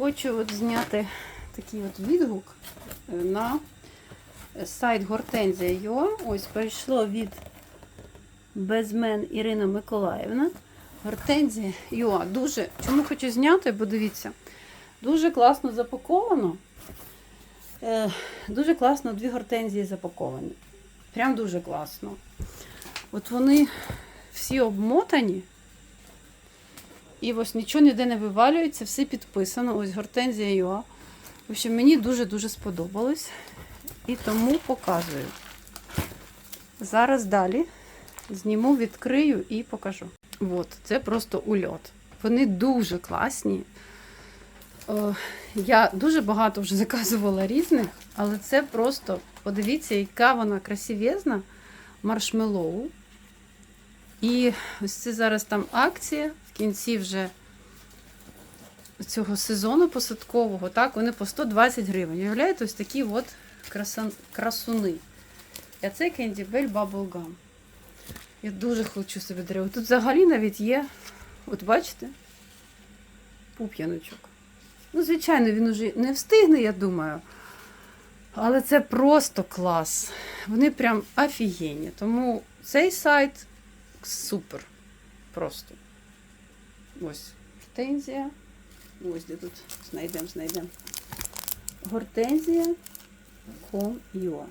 хочу от зняти такий от відгук е, на сайт Гортензія.ua. Ось прийшло від безмен Ірина Миколаївна. Гортензія Юа. Дуже. Чому хочу зняти, бо дивіться, дуже класно запаковано. Е, дуже класно дві гортензії запаковані. Прям дуже класно. От вони всі обмотані. І ось нічого ніде не вивалюється, все підписано. Ось гортензія Юа. В общем, мені дуже-дуже сподобалось. І тому показую. Зараз далі зніму, відкрию і покажу. От, це просто ульот. Вони дуже класні. Е, Я дуже багато вже заказувала різних, але це просто, подивіться, яка вона красивезна, маршмеллоу. І ось це зараз там акція кінці вже цього сезону посадкового, так, вони по 120 гривень. Уявляєте, ось такі от красуни. А це Candy Bell Bubble Я дуже хочу собі дерево. Тут взагалі навіть є, от бачите, пуп'яночок. Ну, звичайно, він уже не встигне, я думаю. Але це просто клас. Вони прям офігенні. Тому цей сайт супер. Просто. Ось гортензія. Ось де тут знайдемо, знайдемо. Гортензія.com.ua